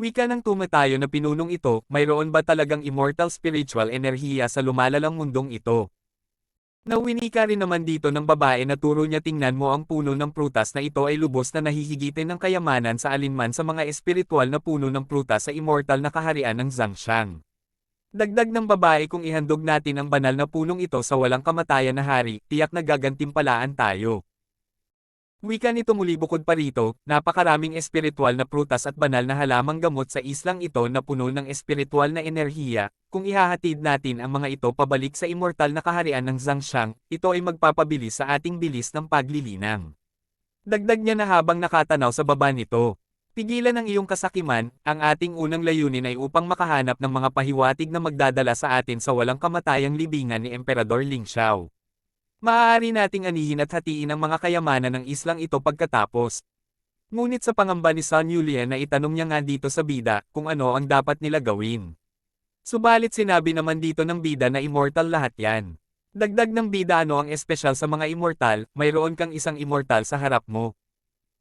Wika ng tumatayo na pinunong ito, mayroon ba talagang immortal spiritual enerhiya sa lumalalang mundong ito? Nawinika rin naman dito ng babae na turo niya tingnan mo ang puno ng prutas na ito ay lubos na nahihigitin ng kayamanan sa alinman sa mga espiritual na puno ng prutas sa immortal na kaharian ng Zhangxiang. Dagdag ng babae kung ihandog natin ang banal na punong ito sa walang kamatayan na hari, tiyak na gagantimpalaan tayo. Wika nito muli bukod pa rito, napakaraming espiritual na prutas at banal na halamang gamot sa islang ito na puno ng espiritual na enerhiya, kung ihahatid natin ang mga ito pabalik sa immortal na kaharian ng Zhangxiang, ito ay magpapabilis sa ating bilis ng paglilinang. Dagdag niya na habang nakatanaw sa baba nito. Pigilan ang iyong kasakiman, ang ating unang layunin ay upang makahanap ng mga pahiwatig na magdadala sa atin sa walang kamatayang libingan ni Emperador Ling Xiao. Maaari nating anihin at hatiin ang mga kayamanan ng islang ito pagkatapos. Ngunit sa pangamba ni Sun Yulian na itanong niya nga dito sa bida kung ano ang dapat nila gawin. Subalit sinabi naman dito ng bida na immortal lahat yan. Dagdag ng bida ano ang espesyal sa mga immortal, mayroon kang isang immortal sa harap mo.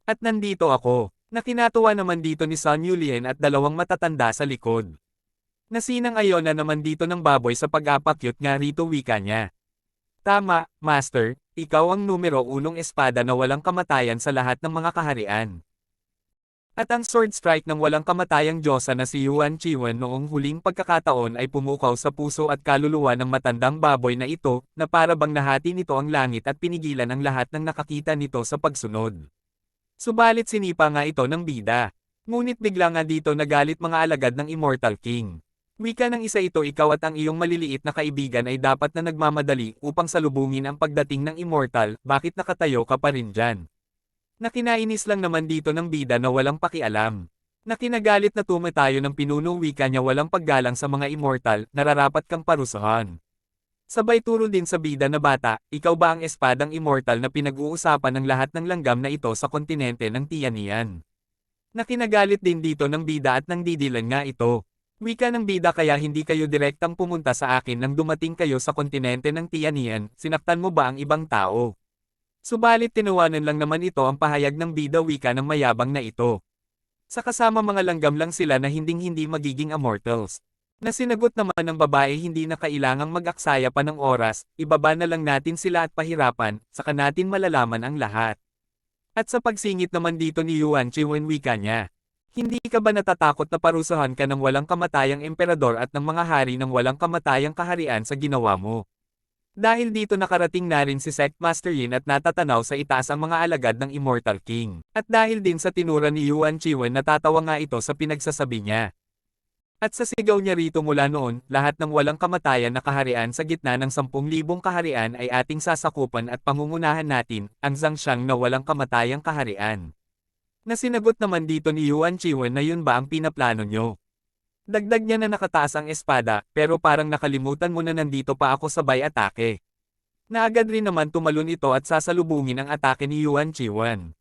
At nandito ako, na kinatuwa naman dito ni Sun Yulian at dalawang matatanda sa likod. Nasinang ayon na naman dito ng baboy sa pag-apakyot nga rito wika niya. Tama, Master, ikaw ang numero unong espada na walang kamatayan sa lahat ng mga kaharian. At ang sword strike ng walang kamatayang Diyosa na si Yuan Chiwen noong huling pagkakataon ay pumukaw sa puso at kaluluwa ng matandang baboy na ito, na para bang nahati nito ang langit at pinigilan ang lahat ng nakakita nito sa pagsunod. Subalit sinipa nga ito ng bida. Ngunit bigla nga dito nagalit mga alagad ng Immortal King. Wika ng isa ito ikaw at ang iyong maliliit na kaibigan ay dapat na nagmamadali upang salubungin ang pagdating ng immortal, bakit nakatayo ka pa rin dyan? Nakinainis lang naman dito ng bida na walang pakialam. Nakinagalit na tumatayo ng pinuno wika niya walang paggalang sa mga immortal, nararapat kang parusahan. Sabay turo din sa bida na bata, ikaw ba ang espadang immortal na pinag-uusapan ng lahat ng langgam na ito sa kontinente ng Tianian? Nakinagalit din dito ng bida at nang didilan nga ito. Wika ng bida kaya hindi kayo direktang pumunta sa akin nang dumating kayo sa kontinente ng Tianian, sinaktan mo ba ang ibang tao? Subalit tinuwanan lang naman ito ang pahayag ng bida wika ng mayabang na ito. Sa kasama mga langgam lang sila na hinding-hindi magiging immortals. Na sinagot naman ng babae hindi na kailangang mag-aksaya pa ng oras, ibaba na lang natin sila at pahirapan, saka natin malalaman ang lahat. At sa pagsingit naman dito ni Yuan Chiwen wika niya. Hindi ka ba natatakot na parusahan ka ng walang kamatayang emperador at ng mga hari ng walang kamatayang kaharian sa ginawa mo? Dahil dito nakarating na rin si Sectmaster Yin at natatanaw sa itaas ang mga alagad ng Immortal King. At dahil din sa tinura ni Yuan Chiwen natatawa nga ito sa pinagsasabi niya. At sa sigaw niya rito mula noon, lahat ng walang kamatayan na kaharian sa gitna ng 10,000 kaharian ay ating sasakupan at pangungunahan natin, ang Zhangxiang na walang kamatayang kaharian. Na sinagot naman dito ni Yuan Chiwen na yun ba ang pinaplano nyo? Dagdag niya na nakataas ang espada, pero parang nakalimutan mo na nandito pa ako sabay atake. Naagad rin naman tumalon ito at sasalubungin ang atake ni Yuan Chiwen.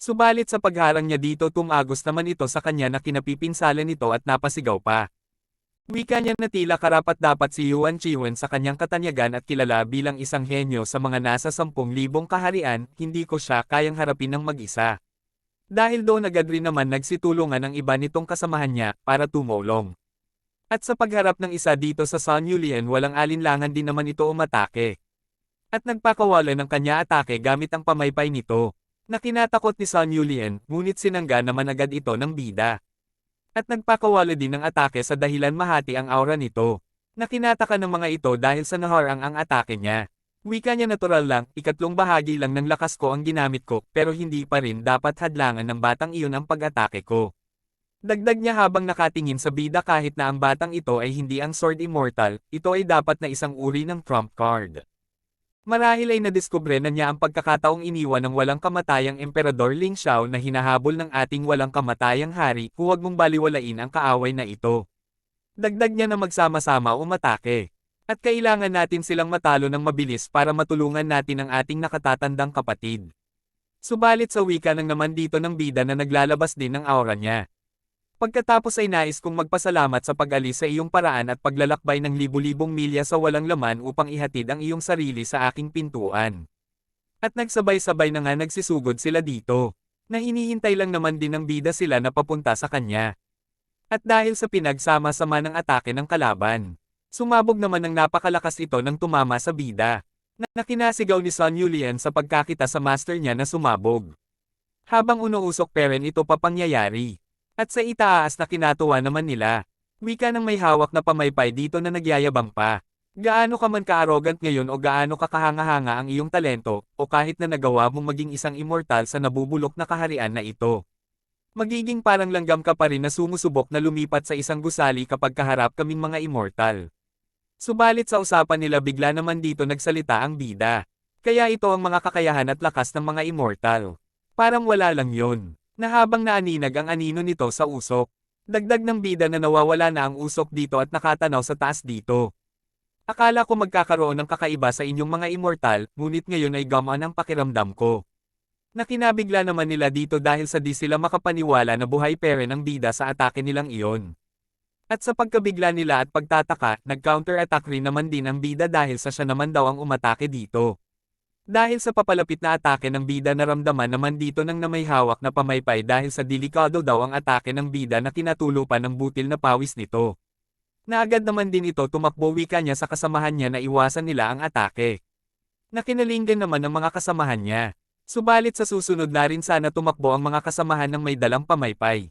Subalit sa pagharang niya dito tumagos naman ito sa kanya na kinapipinsalan nito at napasigaw pa. Wika niya na tila karapat dapat si Yuan Chiwen sa kanyang katanyagan at kilala bilang isang henyo sa mga nasa 10,000 kaharian, hindi ko siya kayang harapin ng mag-isa. Dahil doon agad rin naman nagsitulungan ang iba nitong kasamahan niya, para tumulong. At sa pagharap ng isa dito sa Sun Yulian walang alinlangan din naman ito umatake. At nagpakawala ng kanya atake gamit ang pamaypay nito. Na kinatakot ni Sun Yulian, ngunit sinangga naman agad ito ng bida. At nagpakawala din ng atake sa dahilan mahati ang aura nito. Na kinataka ng mga ito dahil sa naharang ang atake niya. Wika niya natural lang, ikatlong bahagi lang ng lakas ko ang ginamit ko, pero hindi pa rin dapat hadlangan ng batang iyon ang pag-atake ko. Dagdag niya habang nakatingin sa bida kahit na ang batang ito ay hindi ang Sword Immortal, ito ay dapat na isang uri ng trump card. Marahil ay nadiskubre na niya ang pagkakataong iniwan ng walang kamatayang Emperador Ling Xiao na hinahabol ng ating walang kamatayang hari, huwag mong baliwalain ang kaaway na ito. Dagdag niya na magsama-sama umatake. At kailangan natin silang matalo ng mabilis para matulungan natin ang ating nakatatandang kapatid. Subalit sa wika ng naman dito ng bida na naglalabas din ng aura niya. Pagkatapos ay nais kong magpasalamat sa pag-alis sa iyong paraan at paglalakbay ng libu-libong milya sa walang laman upang ihatid ang iyong sarili sa aking pintuan. At nagsabay-sabay na nga nagsisugod sila dito, na hinihintay lang naman din ng bida sila na papunta sa kanya. At dahil sa pinagsama-sama ng atake ng kalaban, sumabog naman ng napakalakas ito nang tumama sa bida. Na nakinasigaw ni Sun Yulian sa pagkakita sa master niya na sumabog. Habang unuusok peren ito pa pangyayari. At sa itaas na kinatuwa naman nila. Wika ng may hawak na pamaypay dito na nagyayabang pa. Gaano ka man ka-arrogant ngayon o gaano ka kahanga-hanga ang iyong talento, o kahit na nagawa mong maging isang immortal sa nabubulok na kaharian na ito. Magiging parang langgam ka pa rin na sumusubok na lumipat sa isang gusali kapag kaharap kaming mga immortal. Subalit sa usapan nila bigla naman dito nagsalita ang bida. Kaya ito ang mga kakayahan at lakas ng mga immortal. Parang wala lang yon. Na habang naaninag ang anino nito sa usok. Dagdag ng bida na nawawala na ang usok dito at nakatanaw sa taas dito. Akala ko magkakaroon ng kakaiba sa inyong mga immortal, ngunit ngayon ay gamaan ang pakiramdam ko. Nakinabigla naman nila dito dahil sa di sila makapaniwala na buhay pere ng bida sa atake nilang iyon. At sa pagkabigla nila at pagtataka, nag-counter-attack rin naman din ang bida dahil sa siya naman daw ang umatake dito. Dahil sa papalapit na atake ng bida naramdaman naman dito ng na may hawak na pamaypay dahil sa delikado daw ang atake ng bida na kinatulupan ng butil na pawis nito. Naagad naman din ito tumakbo wika niya sa kasamahan niya na iwasan nila ang atake. Nakinaling naman ng mga kasamahan niya. Subalit sa susunod na rin sana tumakbo ang mga kasamahan ng may dalang pamaypay.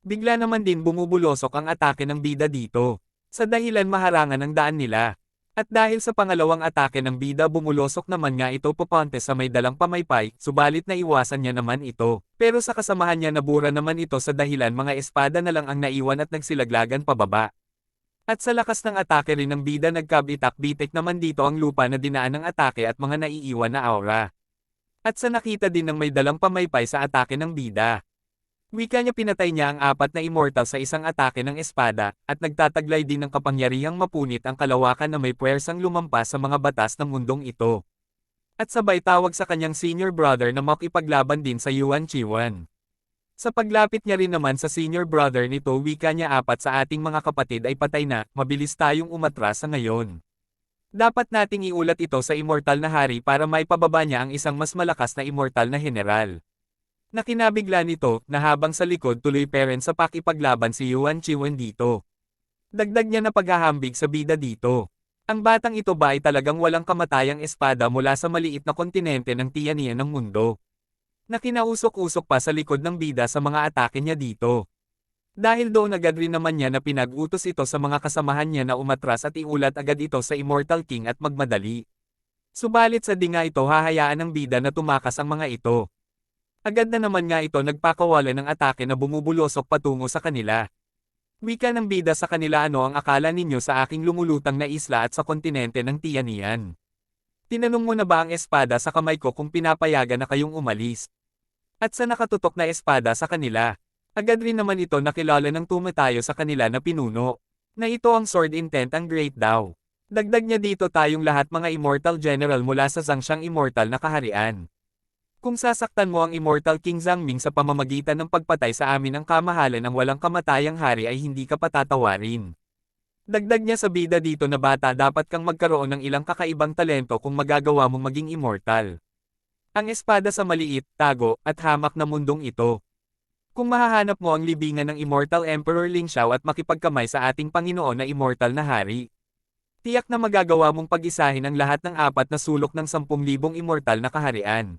Bigla naman din bumubulosok ang atake ng bida dito. Sa dahilan maharangan ang daan nila. At dahil sa pangalawang atake ng bida bumulosok naman nga ito paponte sa may dalang pamaypay, subalit na iwasan niya naman ito. Pero sa kasamahan niya nabura naman ito sa dahilan mga espada na lang ang naiwan at nagsilaglagan pababa. At sa lakas ng atake rin ng bida nagkabitak-bitik naman dito ang lupa na dinaan ng atake at mga naiiwan na aura. At sa nakita din ng may dalang pamaypay sa atake ng bida. Wika niya pinatay niya ang apat na immortal sa isang atake ng espada, at nagtataglay din ng kapangyarihang mapunit ang kalawakan na may puwersang lumampas sa mga batas ng mundong ito. At sabay tawag sa kanyang senior brother na makipaglaban din sa Yuan Chiwan. Sa paglapit niya rin naman sa senior brother nito wika niya apat sa ating mga kapatid ay patay na, mabilis tayong umatras sa ngayon. Dapat nating iulat ito sa immortal na hari para may pababa niya ang isang mas malakas na immortal na general. Nakinabigla nito, na habang sa likod tuloy peren sa pakipaglaban si Yuan Chiwen dito. Dagdag niya na paghahambig sa bida dito. Ang batang ito ba ay talagang walang kamatayang espada mula sa maliit na kontinente ng tiyaniya ng mundo. Nakinausok-usok pa sa likod ng bida sa mga atake niya dito. Dahil doon agad rin naman niya na pinag-utos ito sa mga kasamahan niya na umatras at iulat agad ito sa Immortal King at magmadali. Subalit sa dinga ito hahayaan ng bida na tumakas ang mga ito. Agad na naman nga ito nagpakawala ng atake na bumubulosok patungo sa kanila. Wika ng bida sa kanila ano ang akala ninyo sa aking lumulutang na isla at sa kontinente ng Tianian. Tinanong mo na ba ang espada sa kamay ko kung pinapayagan na kayong umalis? At sa nakatutok na espada sa kanila, agad rin naman ito nakilala ng tumatayo sa kanila na pinuno, na ito ang sword intent ang great daw. Dagdag niya dito tayong lahat mga immortal general mula sa Zhangxiang immortal na kaharian. Kung sasaktan mo ang Immortal King Zhangming sa pamamagitan ng pagpatay sa amin ng kamahalan ng walang kamatayang hari ay hindi ka patatawarin. Dagdag niya sa bida dito na bata dapat kang magkaroon ng ilang kakaibang talento kung magagawa mong maging immortal. Ang espada sa maliit, tago, at hamak na mundong ito. Kung mahahanap mo ang libingan ng Immortal Emperor Ling Xiao at makipagkamay sa ating Panginoon na Immortal na Hari, tiyak na magagawa mong pag-isahin ang lahat ng apat na sulok ng 10,000 immortal na kaharian.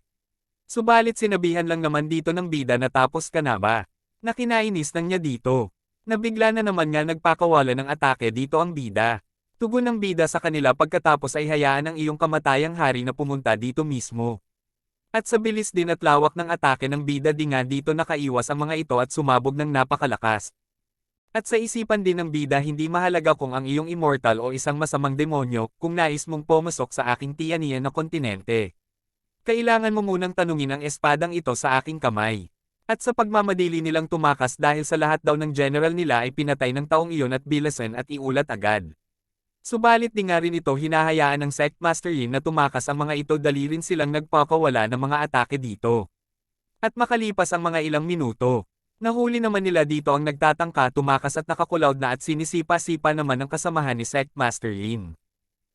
Subalit sinabihan lang naman dito ng bida na tapos ka na ba? Nakinainis lang niya dito. Nabigla na naman nga nagpakawala ng atake dito ang bida. Tugon ng bida sa kanila pagkatapos ay hayaan ang iyong kamatayang hari na pumunta dito mismo. At sa bilis din at lawak ng atake ng bida di nga dito nakaiwas ang mga ito at sumabog ng napakalakas. At sa isipan din ng bida hindi mahalaga kung ang iyong immortal o isang masamang demonyo kung nais mong pumasok sa aking tiyaniya na kontinente. Kailangan mo munang tanungin ang espadang ito sa aking kamay. At sa pagmamadili nilang tumakas dahil sa lahat daw ng general nila ay pinatay ng taong iyon at bilasan at iulat agad. Subalit di nga rin ito hinahayaan ng Sect Master Yin na tumakas ang mga ito dali rin silang nagpakawala ng mga atake dito. At makalipas ang mga ilang minuto, nahuli naman nila dito ang nagtatangka tumakas at nakakulawd na at sinisipa-sipa naman ng kasamahan ni Sect Master Yin.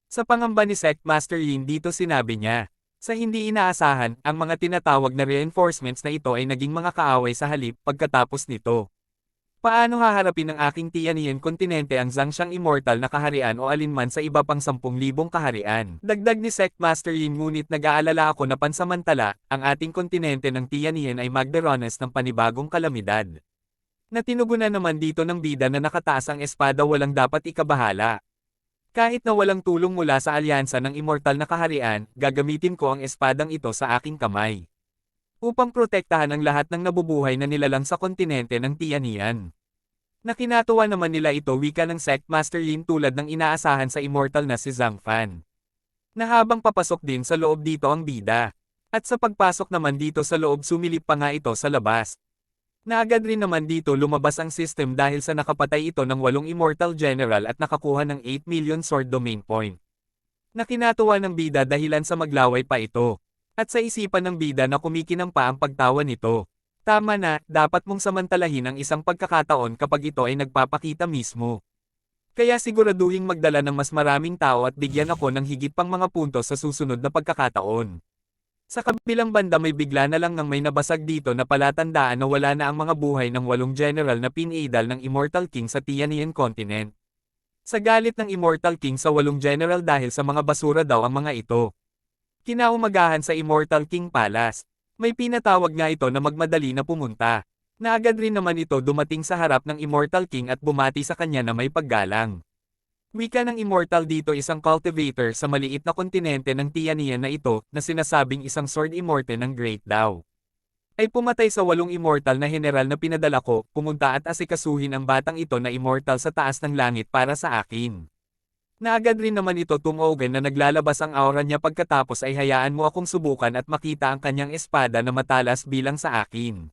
Sa pangamba ni Sect Master Yin dito sinabi niya, sa hindi inaasahan, ang mga tinatawag na reinforcements na ito ay naging mga kaaway sa halip pagkatapos nito. Paano haharapin ng aking Tianian kontinente ang Zhangxiang immortal na kaharian o alinman sa iba pang 10,000 kaharian? Dagdag ni Sect Master Yin ngunit nag-aalala ako na pansamantala, ang ating kontinente ng Tianian ay magdaranas ng panibagong kalamidad. Na tinugunan naman dito ng bida na nakataas ang espada walang dapat ikabahala. Kahit na walang tulong mula sa alyansa ng immortal na kaharian, gagamitin ko ang espadang ito sa aking kamay. Upang protektahan ang lahat ng nabubuhay na nilalang sa kontinente ng Tianian. Nakinatuwa naman nila ito wika ng Sect Master Yin tulad ng inaasahan sa immortal na si Zhang Fan. Na habang papasok din sa loob dito ang bida. At sa pagpasok naman dito sa loob sumilip pa nga ito sa labas. Naagad rin naman dito lumabas ang system dahil sa nakapatay ito ng walong Immortal General at nakakuha ng 8 million sword domain point. Nakinatuwa ng bida dahilan sa maglaway pa ito. At sa isipan ng bida na kumikinang pa ang pagtawa nito. Tama na, dapat mong samantalahin ang isang pagkakataon kapag ito ay nagpapakita mismo. Kaya siguraduhing magdala ng mas maraming tao at bigyan ako ng higit pang mga puntos sa susunod na pagkakataon. Sa kabilang banda may bigla na lang nang may nabasag dito na palatandaan na wala na ang mga buhay ng walong general na pinidal ng Immortal King sa Tianian Continent. Sa galit ng Immortal King sa walong general dahil sa mga basura daw ang mga ito. Kinaumagahan sa Immortal King Palace, may pinatawag nga ito na magmadali na pumunta. Naagad rin naman ito dumating sa harap ng Immortal King at bumati sa kanya na may paggalang. Wika ng Immortal dito isang cultivator sa maliit na kontinente ng Tianian na ito na sinasabing isang sword immortal ng Great daw. Ay pumatay sa walong immortal na general na pinadala ko, pumunta at asikasuhin ang batang ito na immortal sa taas ng langit para sa akin. Naagad rin naman ito tumogen na naglalabas ang aura niya pagkatapos ay hayaan mo akong subukan at makita ang kanyang espada na matalas bilang sa akin.